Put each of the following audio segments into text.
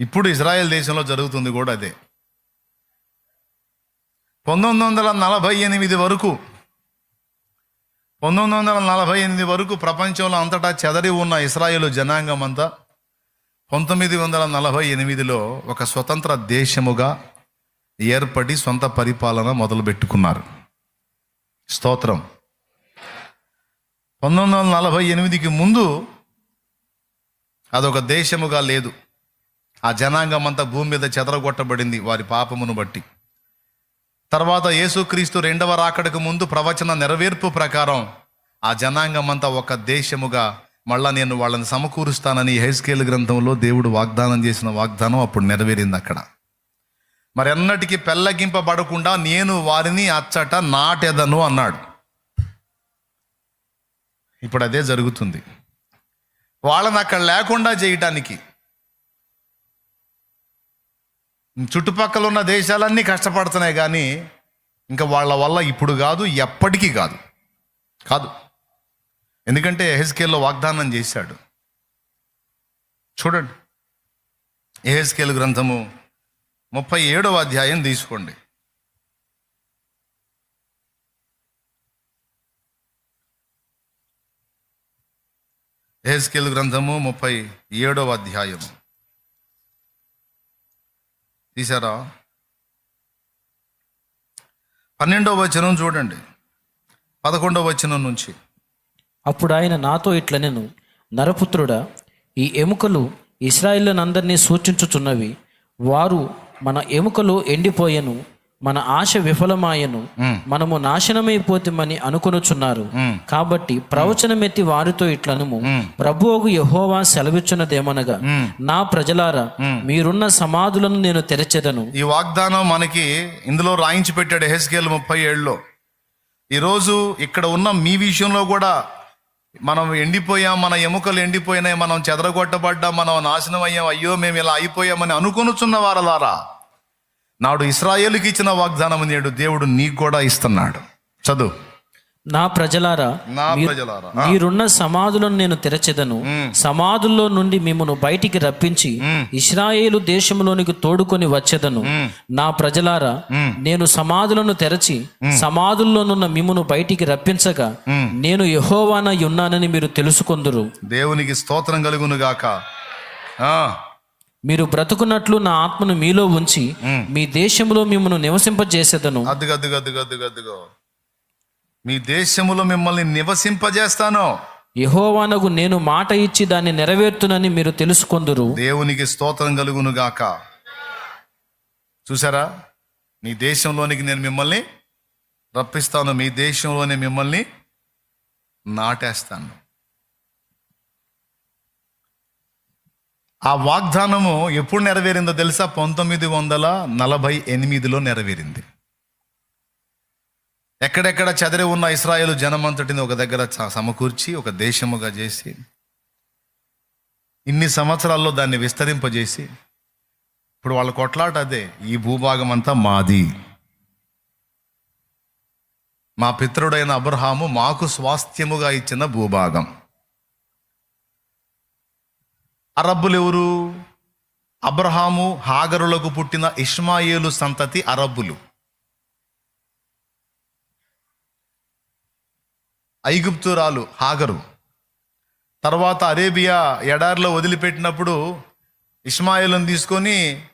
ఇప్పుడు ఇజ్రాయెల్ దేశంలో జరుగుతుంది కూడా అదే. పంతొమ్మిది వందల నలభై ఎనిమిది వరకు పంతొమ్మిది వందల నలభై ఎనిమిది వరకు ప్రపంచంలో అంతటా చెదరి ఉన్న ఇస్రాయేల్ జనాంగం అంతా పంతొమ్మిది వందల నలభై ఎనిమిదిలో ఒక స్వతంత్ర దేశముగా ఏర్పడి సొంత పరిపాలన మొదలుపెట్టుకున్నారు. స్తోత్రం. పంతొమ్మిది వందల నలభై ఎనిమిదికి ముందు అదొక దేశముగా లేదు. ఆ జనాంగం అంతా భూమి మీద చెదరగొట్టబడింది వారి పాపమును బట్టి. తర్వాత యేసుక్రీస్తు రెండవ రాకడకు ముందు ప్రవచన నెరవేర్పు ప్రకారం ఆ జనాంగం అంతా ఒక దేశముగా మళ్ళా నేను వాళ్ళని సమకూరుస్తానని హైస్కేల్ గ్రంథంలో దేవుడు వాగ్దానం చేసిన వాగ్దానం అప్పుడు నెరవేరింది అక్కడ. మరి ఎన్నటికీ పెళ్ళగింపబడకుండా నేను వారిని అచ్చట నాటెదను అన్నాడు. ఇప్పుడు అదే జరుగుతుంది. వాళ్ళని అక్కడ లేకుండా చేయటానికి చుట్టుపక్కల ఉన్న దేశాలన్నీ కష్టపడుతున్నాయి కానీ ఇంకా వాళ్ళ వల్ల ఇప్పుడు కాదు ఎప్పటికీ కాదు. కాదు. ఎందుకంటే ఎహెస్కేల్లో వాగ్దానం చేశాడు. చూడండి. ఎహెస్కేల్ గ్రంథము ముప్పై ఏడవ అధ్యాయం తీసుకోండి. ఎహెస్కేల్ గ్రంథము ముప్పై ఏడవ అధ్యాయము. తీసారా పన్నెండవ వచనం చూడండి. పదకొండవ వచనం నుంచి. అప్పుడు ఆయన నాతో ఇట్లనెను నరపుత్రుడా ఈ ఎముకలు ఇస్రాయిల్నందరినీ సూచించుచున్నవి వారు మన ఎముకలు ఎండిపోయెను మన ఆశ విఫలమాయను మనము నాశనమైపోతామని అనుకొనుచున్నారు. కాబట్టి ప్రవచనమెత్తి వారితో ఇట్లనము ప్రభువుకు యహోవా సెలవిచ్చున్నదేమనగా నా ప్రజలారా మీరున్న సమాధులను నేను తెరచెదను. ఈ వాగ్దానం మనకి ఇందులో రాయించి పెట్టాడు హెస్కేల్ ముప్పై ఏడులో. ఈరోజు ఇక్కడ ఉన్న మీ విషయంలో కూడా మనం ఎండిపోయాం మన ఎముకలు ఎండిపోయినాయి మనం చెదరగొట్టబడ్డాం మనం నాశనం అయ్యాం అయ్యో మేము ఇలా అయిపోయామని అనుకొనుచున్న వారలారా? నాడు ఇస్రాయేలుకి ఇచ్చిన వాగ్దానం నేడు దేవుడు నీకు కూడా ఇస్తున్నాడు. చదువు. నా ప్రజలారా నా ప్రజలారా. మీరున్న సమాధులను నేను తెరచెదను. సమాధుల్లో నుండి మిమ్మను బయటికి రప్పించి ఇస్రాయేలు దేశంలోనికి తోడుకొని వచ్చేదను. నా ప్రజలారా నేను సమాధులను తెరచి సమాధుల్లోనున్న మిమ్మను బయటికి రప్పించగా నేను యహోవానై ఉన్నానని మీరు తెలుసుకొందురు. దేవునికి స్తోత్రం కలుగును గాక. ఆ, మీరు బ్రతుకున్నట్లు నా ఆత్మను మీలో ఉంచి మీ దేశంలో మిమ్మను నివసింపజేసేదను. మీ దేశములో మిమ్మల్ని నివసింపజేస్తాను. యహోవానకు నేను మాట ఇచ్చి దాన్ని నెరవేర్తునని మీరు తెలుసుకొందురు. దేవునికి స్తోత్రం కలుగును గాక చూసారా? మీ దేశంలోనికి నేను మిమ్మల్ని రప్పిస్తాను. మీ దేశంలోనే మిమ్మల్ని నాటేస్తాను. ఆ వాగ్దానము ఎప్పుడు నెరవేరిందో తెలుసా? పంతొమ్మిది వందల నలభై ఎనిమిదిలో నెరవేరింది. ఎక్కడెక్కడ చెదరి ఉన్న ఇస్రాయేల్ జనమంతటిని ఒక దగ్గర చ- సమకూర్చి ఒక దేశముగా చేసి ఇన్ని సంవత్సరాల్లో దాన్ని విస్తరింపజేసి ఇప్పుడు వాళ్ళ కొట్లాట అదే ఈ భూభాగం అంతా మాది. మా పితరుడైన అబ్రహాము మాకు స్వాస్థ్యముగా ఇచ్చిన భూభాగం. అరబ్బులు ఎవరు అబ్రహాము హాగరులకు పుట్టిన ఇష్మాయేలు సంతతి అరబ్బులు. ఐగుప్తురాలు హాగరు. తర్వాత అరేబియా ఎడారిలో వదిలిపెట్టినప్పుడు ఇస్మాయిల్ని తీసుకొని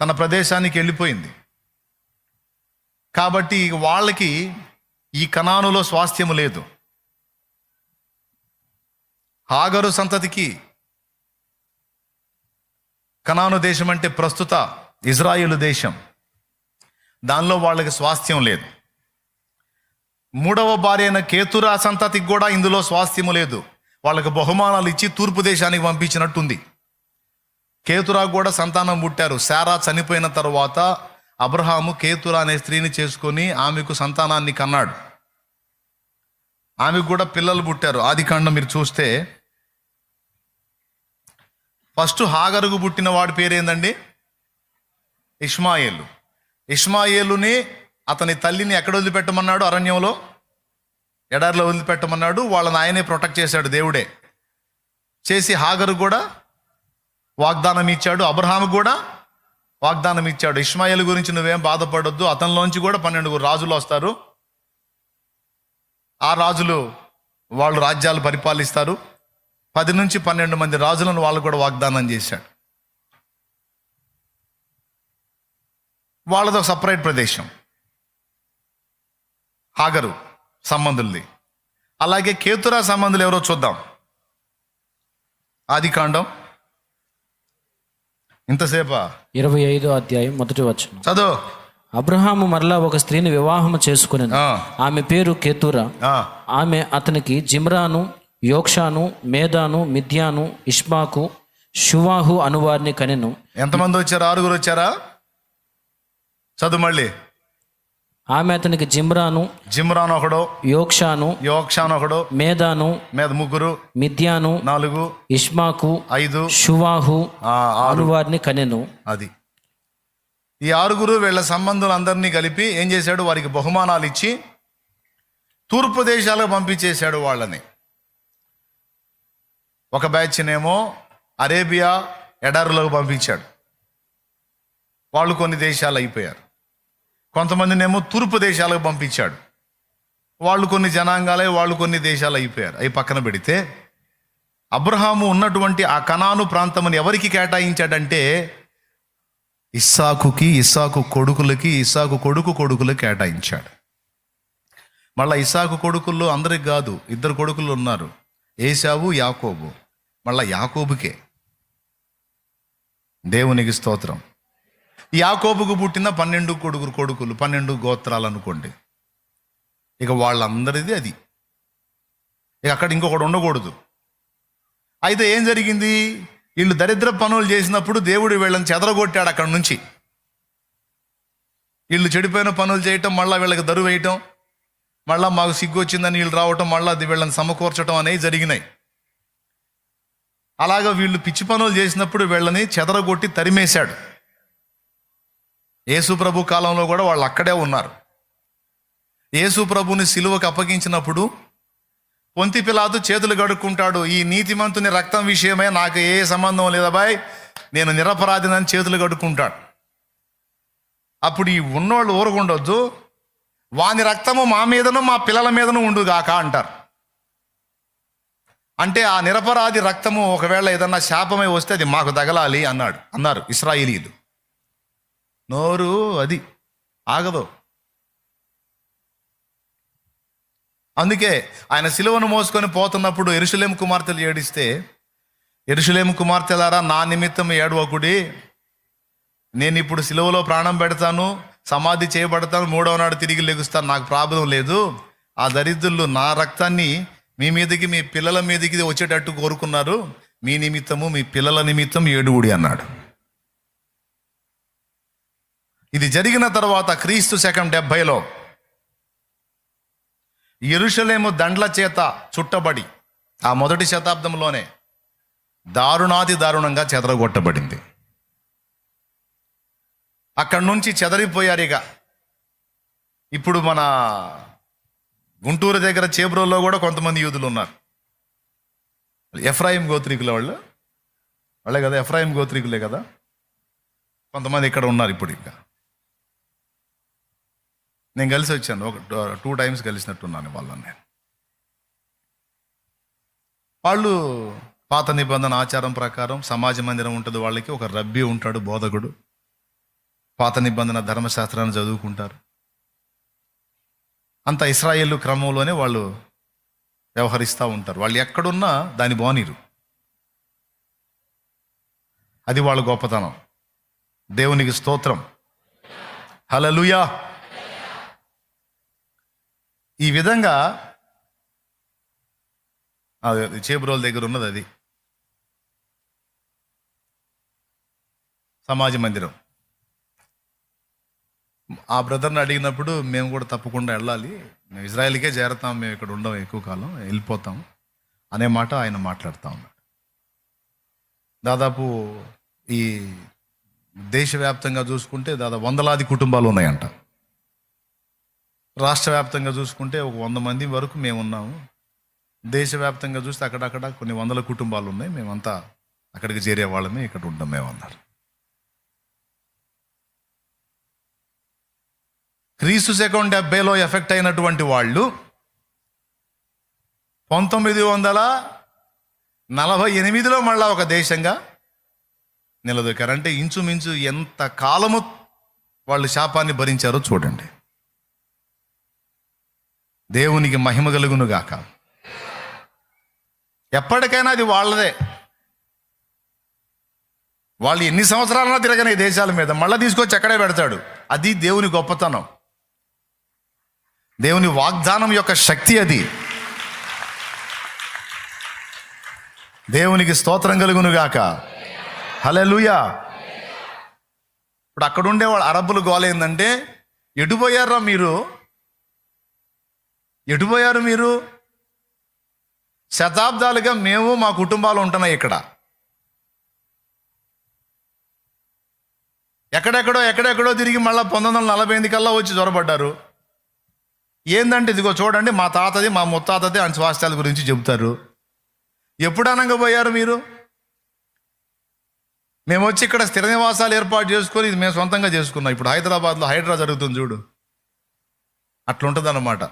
తన ప్రదేశానికి వెళ్ళిపోయింది. కాబట్టి వాళ్ళకి ఈ కణానులో స్వాస్థ్యము లేదు. హాగరు సంతతికి కనాను దేశం అంటే ప్రస్తుత ఇజ్రాయేలు దేశం. దానిలో వాళ్ళకి స్వాస్థ్యం లేదు. మూడవ భార్య అయిన కేతురా సంతతికి కూడా ఇందులో స్వాస్థ్యము లేదు. వాళ్ళకి బహుమానాలు ఇచ్చి తూర్పు దేశానికి పంపించినట్టుంది. కేతురా కూడా సంతానం పుట్టారు. శారా చనిపోయిన తర్వాత అబ్రహాము కేతురా అనే స్త్రీని చేసుకొని ఆమెకు సంతానాన్ని కన్నాడు. ఆమెకు కూడా పిల్లలు పుట్టారు. ఆది కాండం మీరు చూస్తే ఫస్ట్ హాగరుకు పుట్టిన వాడి పేరేందండి? ఇష్మాయేలు. ఇష్మాయేలుని అతని తల్లిని ఎక్కడ వదిలిపెట్టమన్నాడు? అరణ్యంలో? ఎడారిలో వదిలిపెట్టమన్నాడు. వాళ్ళని ఆయనే ప్రొటెక్ట్ చేశాడు దేవుడే. చేసి హాగరు కూడా వాగ్దానం ఇచ్చాడు. అబ్రహాము కూడా వాగ్దానం ఇచ్చాడు. ఇష్మాయిల్ గురించి నువ్వేం బాధపడొద్దు. అతనిలోంచి కూడా పన్నెండుగురు రాజులు వస్తారు. ఆ రాజులు వాళ్ళు రాజ్యాలు పరిపాలిస్తారు. పది నుంచి పన్నెండు మంది రాజులను వాళ్ళు కూడా వాగ్దానం చేశాడు. వాళ్ళది ఒక సపరేట్ ప్రదేశం. హాగరు సంబంధుల్ది. అలాగే కేతురా సంబంధులు ఎవరో చూద్దాం. ఆది కాండం. ఇంతసేపా? ఇరవై ఐదో అధ్యాయం మొదటి వచనం. చదువు. అబ్రహాము మరలా ఒక స్త్రీని వివాహం చేసుకుని ఆమె పేరు కేతురా. ఆమె అతనికి జిమ్రాను యోక్షాను మేదాను మిథ్యాను ఇష్మాకు షువాహు అనువారిని కనెను. ఎంతమంది వచ్చారు? ఆరుగురు వచ్చారా? చదువు మళ్ళీ. ఆమె అతనికి జిమ్రాను జిమ్రాన్ ఒకడు యోక్షాను యోక్షాన్ ఒకడు మేదాను మీద ముగ్గురు మిథ్యాను నాలుగు ఇష్మాకు ఐదు షువాహు ఆ, ఆరు. అనువారిని కనెను. అది. ఈ ఆరుగురు వీళ్ళ సంబంధులందరినీ కలిపి ఏం చేశాడు? వారికి బహుమానాలు ఇచ్చి తూర్పు దేశాలకు పంపించేశాడు వాళ్ళని. ఒక బ్యాచ్నేమో అరేబియా ఎడారులకు పంపించాడు. వాళ్ళు కొన్ని దేశాలు అయిపోయారు. కొంతమందినేమో తూర్పు దేశాలకు పంపించాడు. వాళ్ళు కొన్ని జనాంగాలే వాళ్ళు కొన్ని దేశాలు అయిపోయారు. అవి పక్కన పెడితే అబ్రహాము ఉన్నటువంటి ఆ కణాను ప్రాంతముని ఎవరికి కేటాయించాడంటే ఇస్సాకుకి ఇస్సాకు కొడుకులకి ఇస్సాకు కొడుకు కొడుకులు కేటాయించాడు. మళ్ళీ ఇస్సాకు కొడుకుల్లో అందరికి కాదు ఇద్దరు కొడుకులు ఉన్నారు. ఏసావు యాకోబు. మళ్ళా యాకోబుకే. దేవునికి స్తోత్రం. యాకోబుకు పుట్టిన పన్నెండు కొడుకులు కొడుకులు పన్నెండు గోత్రాలు అనుకోండి. ఇక వాళ్ళందరిది అది. ఇక అక్కడ ఇంకొకడు ఉండకూడదు. అయితే ఏం జరిగింది? వీళ్ళు దరిద్ర పనులు చేసినప్పుడు దేవుడు వీళ్ళని చెదరగొట్టాడు అక్కడ నుంచి. వీళ్ళు చెడిపోయిన పనులు చేయటం మళ్ళీ వీళ్ళకి దరువు వేయటం మళ్ళీ మాకు సిగ్గు వచ్చిందని వీళ్ళు రావటం మళ్ళీ అది వీళ్ళని సమకూర్చడం అనేవి జరిగినాయి. అలాగా వీళ్ళు పిచ్చి పనులు చేసినప్పుడు వీళ్ళని చెదరగొట్టి తరిమేశాడు. యేసు ప్రభు కాలంలో కూడా వాళ్ళు అక్కడే ఉన్నారు. యేసు ప్రభుని సిలువకు అప్పగించినప్పుడు పొంతి పిలాతు చేతులు గడుక్కుంటాడు ఈ నీతిమంతుని రక్తం విషయమే నాకు ఏ సంబంధం లేదబాయ్ నేను నిరపరాధినని చేతులు గడుక్కుంటాడు అప్పుడు ఈ ఉన్నోళ్ళు ఊరకుండొద్దు వాని రక్తము మా మీదను మా పిల్లల మీదను ఉండుగాక అంటారు. అంటే ఆ నిరపరాధి రక్తము ఒకవేళ ఏదన్నా శాపమై వస్తే అది మాకు తగలాలి అన్నాడు. అన్నారు ఇస్రాయిలీలు నోరు అది ఆగదు. అందుకే ఆయన సిలువను మోసుకొని పోతున్నప్పుడు ఎరుషులేం కుమార్తెలు ఏడిస్తే ఎరుషులేం కుమార్తెలారా నా నిమిత్తం ఏడవకుడి. నేను ఇప్పుడు సిలువలో ప్రాణం పెడతాను సమాధి చేయబడతాను మూడవ నాడు తిరిగి లెగుస్తాను నాకు ప్రాబ్లం లేదు. ఆ దరిద్రులు నా రక్తాన్ని మీ మీదకి మీ పిల్లల మీదకి వచ్చేటట్టు కోరుకున్నారు. మీ నిమిత్తము మీ పిల్లల నిమిత్తం ఏడుగుడి అన్నాడు. ఇది జరిగిన తర్వాత క్రీస్తు శకం డెబ్భైలో ఎరుషలేము దండ్ల చేత చుట్టబడి ఆ మొదటి శతాబ్దంలోనే దారుణాతి దారుణంగా చెదరగొట్టబడింది. అక్కడి నుంచి చెదరిపోయారు ఇక. ఇప్పుడు మన గుంటూరు దగ్గర చేబ్రోల్లో కూడా కొంతమంది యూదులు ఉన్నారు. ఎఫ్రాయిం గోత్రికుల వాళ్ళు? వాళ్ళే కదా ఎఫ్రాయిం గోత్రికులే కదా? కొంతమంది ఇక్కడ ఉన్నారు ఇప్పుడు ఇంకా. నేను కలిసి వచ్చాను ఒక టూ టైమ్స్ కలిసినట్టున్నాను వాళ్ళని నేను. వాళ్ళు పాత నిబంధన ఆచారం ప్రకారం సమాజ మందిరం ఉంటుంది వాళ్ళకి ఒక రబ్బీ ఉంటాడు బోధకుడు. పాత నిబంధన ధర్మశాస్త్రాన్ని చదువుకుంటారు. అంత ఇస్రాయేల్ క్రమంలోనే వాళ్ళు వ్యవహరిస్తూ ఉంటారు. వాళ్ళు ఎక్కడున్నా దాని బానీరు. అది వాళ్ళ గొప్పతనం. దేవునికి స్తోత్రం. హలలుయా ఈ విధంగా అది దగ్గర ఉన్నది అది. సమాజ మందిరం. ఆ బ్రదర్ని అడిగినప్పుడు మేము కూడా తప్పకుండా వెళ్ళాలి. మేము ఇజ్రాయెల్కే చేరతాం మేము ఇక్కడ ఉండం ఎక్కువ కాలం వెళ్ళిపోతాం అనే మాట ఆయన మాట్లాడుతూ ఉన్నాడు. దాదాపు ఈ దేశవ్యాప్తంగా చూసుకుంటే దాదాపు వందలాది కుటుంబాలు ఉన్నాయంట. రాష్ట్ర వ్యాప్తంగా చూసుకుంటే ఒక వంద మంది వరకు మేము ఉన్నాము. దేశవ్యాప్తంగా చూస్తే అక్కడక్కడ కొన్ని వందల కుటుంబాలు ఉన్నాయి. మేమంతా అక్కడికి చేరే వాళ్ళమే ఇక్కడ ఉంటాం మేము అన్నారు క్రీస్తు శకం డెబ్బైలో ఎఫెక్ట్ అయినటువంటి వాళ్ళు పంతొమ్మిది వందల నలభై ఎనిమిదిలో మళ్ళా ఒక దేశంగా నిలదొక్కారు అంటే ఇంచుమించు ఎంత కాలము వాళ్ళు శాపాన్ని భరించారో చూడండి. దేవునికి మహిమ కలుగును గాక. ఎప్పటికైనా అది వాళ్ళదే. వాళ్ళు ఎన్ని సంవత్సరాలన్నా తిరగని ఈ దేశాల మీద మళ్ళీ తీసుకొచ్చి ఎక్కడే పెడతాడు. అది దేవుని గొప్పతనం. దేవుని వాగ్దానం యొక్క శక్తి అది. దేవునికి స్తోత్రం కలుగునుగాక హలే హలెలుయా ఇప్పుడు అక్కడ వాళ్ళు అరబ్బులు గోల ఏంటంటే ఎటుపోయారా మీరు? ఎటుపోయారు మీరు? శతాబ్దాలుగా మేము మా కుటుంబాలు ఉంటున్నాయి ఇక్కడ. ఎక్కడెక్కడో ఎక్కడెక్కడో తిరిగి మళ్ళీ పంతొమ్మిది వందల నలభై ఎనిమిది కల్లా వచ్చి జ్వరపడ్డారు. ఏందంటే ఇదిగో చూడండి మా తాతది మా ముత్తాతది అని స్వాస్థ్యాల గురించి చెబుతారు. ఎప్పుడు అనంగా పోయారు మీరు? మేము వచ్చి ఇక్కడ స్థిర నివాసాలు ఏర్పాటు చేసుకొని ఇది మేము సొంతంగా చేసుకున్నాం. ఇప్పుడు హైదరాబాద్లో హైడ్రా జరుగుతుంది చూడు. అట్లుంటుంది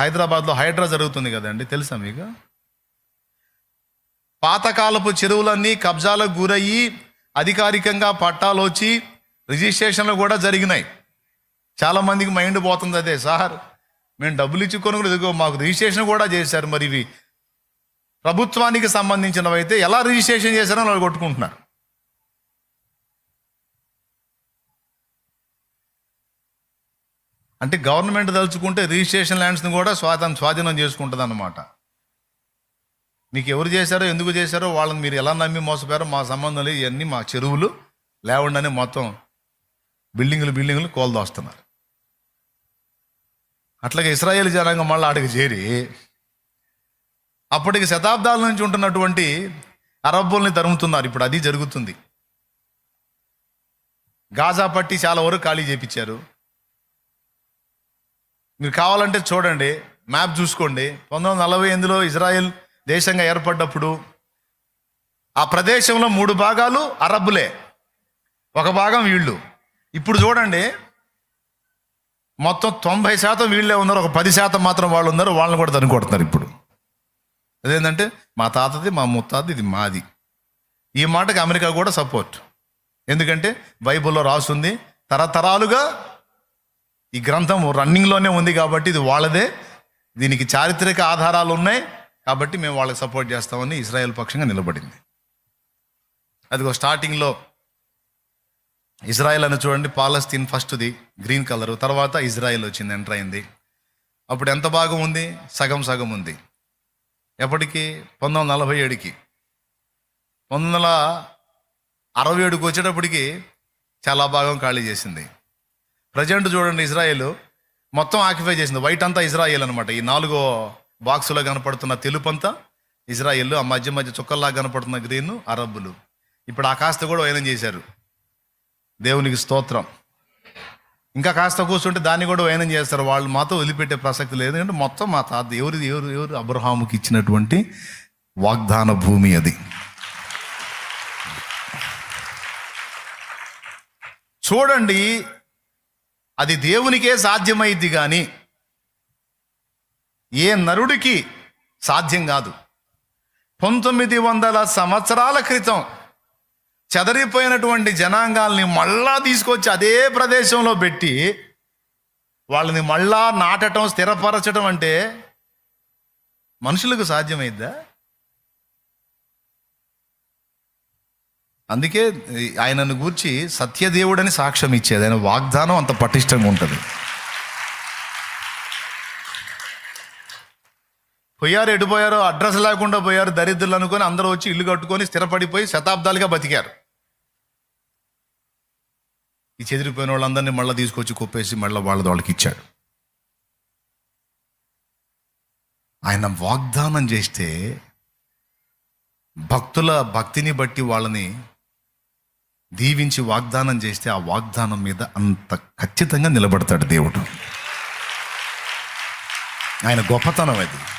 హైదరాబాద్లో హైడ్రా జరుగుతుంది కదండి తెలుసా మీకు? పాతకాలపు చెరువులన్నీ కబ్జాలకు గురయ్యి అధికారికంగా పట్టాలు వచ్చి రిజిస్ట్రేషన్లు కూడా జరిగినాయి. చాలా మందికి మైండ్ పోతుంది అదే సార్. మేము డబ్బులు ఇచ్చి కొనుగోలు మాకు రిజిస్ట్రేషన్ కూడా చేశారు మరి ఇవి. ప్రభుత్వానికి సంబంధించినవి అయితే ఎలా రిజిస్ట్రేషన్ చేశారో వాళ్ళు కొట్టుకుంటున్నారు. అంటే గవర్నమెంట్ తలుచుకుంటే రిజిస్ట్రేషన్ ల్యాండ్స్ని కూడా స్వాధీనం స్వాధీనం చేసుకుంటుంది అన్నమాట మీకు ఎవరు చేశారో ఎందుకు చేశారో వాళ్ళని మీరు ఎలా నమ్మి మోసపోయారో మా సంబంధం లేదు. ఇవన్నీ మా చెరువులు లేవండని మొత్తం బిల్డింగులు బిల్డింగులు కోల్దోస్తున్నారు. అట్లాగే ఇస్రాయేల్ జనాంగం మళ్ళీ ఆడికి చేరి అప్పటికి శతాబ్దాల నుంచి ఉంటున్నటువంటి అరబ్బుల్ని తరుముతున్నారు. ఇప్పుడు అది జరుగుతుంది. గాజా పట్టి చాలా వరకు ఖాళీ చేపించారు. మీరు కావాలంటే చూడండి మ్యాప్ చూసుకోండి. పంతొమ్మిది వందల నలభై ఎనిమిదిలో ఇజ్రాయెల్ దేశంగా ఏర్పడ్డప్పుడు ఆ ప్రదేశంలో మూడు భాగాలు అరబ్బులే. ఒక భాగం వీళ్ళు. ఇప్పుడు చూడండి మొత్తం తొంభై శాతం వీళ్ళే ఉన్నారు. ఒక పది శాతం మాత్రం వాళ్ళు ఉన్నారు. వాళ్ళని కూడా తనుకొడుతున్నారు ఇప్పుడు. అదేంటంటే మా తాతది మా ముత్తాతది ఇది మాది. ఈ మాటకి అమెరికా కూడా సపోర్ట్. ఎందుకంటే బైబిల్లో రాసుంది తరతరాలుగా ఈ గ్రంథం రన్నింగ్లోనే ఉంది కాబట్టి ఇది వాళ్ళదే. దీనికి చారిత్రక ఆధారాలు ఉన్నాయి. కాబట్టి మేము వాళ్ళకి సపోర్ట్ చేస్తామని ఇస్రాయెల్ పక్షంగా నిలబడింది. అదిగో స్టార్టింగ్లో ఇజ్రాయెల్ అని చూడండి పాలస్తీన్ ఫస్ట్ది గ్రీన్ కలర్. తర్వాత ఇజ్రాయెల్ వచ్చింది ఎంటర్ అయింది. అప్పుడు ఎంత భాగం ఉంది? సగం సగం ఉంది. ఎప్పటికి? పంతొమ్మిది వందల నలభై ఏడుకి. పంతొమ్మిది వందల అరవై ఏడుకి వచ్చేటప్పటికి చాలా భాగం ఖాళీ చేసింది. ప్రజెంట్ చూడండి ఇజ్రాయెల్ మొత్తం ఆక్యుపై చేసింది. వైట్ అంతా ఇజ్రాయెల్ అనమాట ఈ నాలుగో బాక్సులో కనపడుతున్న తెలుపు అంతా ఇజ్రాయెల్ ఆ మధ్య మధ్య చుక్కల్లా కనపడుతున్న గ్రీన్ అరబ్బులు. ఇప్పుడు ఆ కాస్త కూడా వైనం చేశారు. దేవునికి స్తోత్రం. ఇంకా కాస్త కూర్చుంటే దాన్ని కూడా వైనం చేస్తారు. వాళ్ళు మాతో వదిలిపెట్టే ప్రసక్తి లేదు. ఎందుకంటే మొత్తం మా తాత ఎవరిది? ఎవరు? ఎవరు? అబ్రహాముకి ఇచ్చినటువంటి వాగ్దాన భూమి అది. చూడండి అది దేవునికే సాధ్యమైద్ది కానీ ఏ నరుడికి సాధ్యం కాదు. పంతొమ్మిది వందల సంవత్సరాల క్రితం చెదరిపోయినటువంటి జనాంగాల్ని మళ్ళా తీసుకొచ్చి అదే ప్రదేశంలో పెట్టి వాళ్ళని మళ్ళా నాటటం స్థిరపరచడం అంటే మనుషులకు సాధ్యమైద్దా? అందుకే ఆయనను గూర్చి సత్యదేవుడని సాక్ష్యం ఇచ్చేది. ఆయన వాగ్దానం అంత పటిష్టంగా ఉంటుంది. పోయారు ఎటు అడ్రస్ లేకుండా పోయారు దరిద్రులు అనుకొని అందరూ వచ్చి ఇల్లు కట్టుకొని స్థిరపడిపోయి శతాబ్దాలుగా బతికారు. ఈ చెదిరిపోయిన వాళ్ళందరినీ మళ్ళీ తీసుకొచ్చి కుప్పేసి మళ్ళీ వాళ్ళ వాళ్ళకి ఇచ్చాడు. ఆయన వాగ్దానం చేస్తే భక్తుల భక్తిని బట్టి వాళ్ళని దీవించి వాగ్దానం చేస్తే ఆ వాగ్దానం మీద అంత ఖచ్చితంగా నిలబడతాడు దేవుడు. ఆయన గొప్పతనం అది.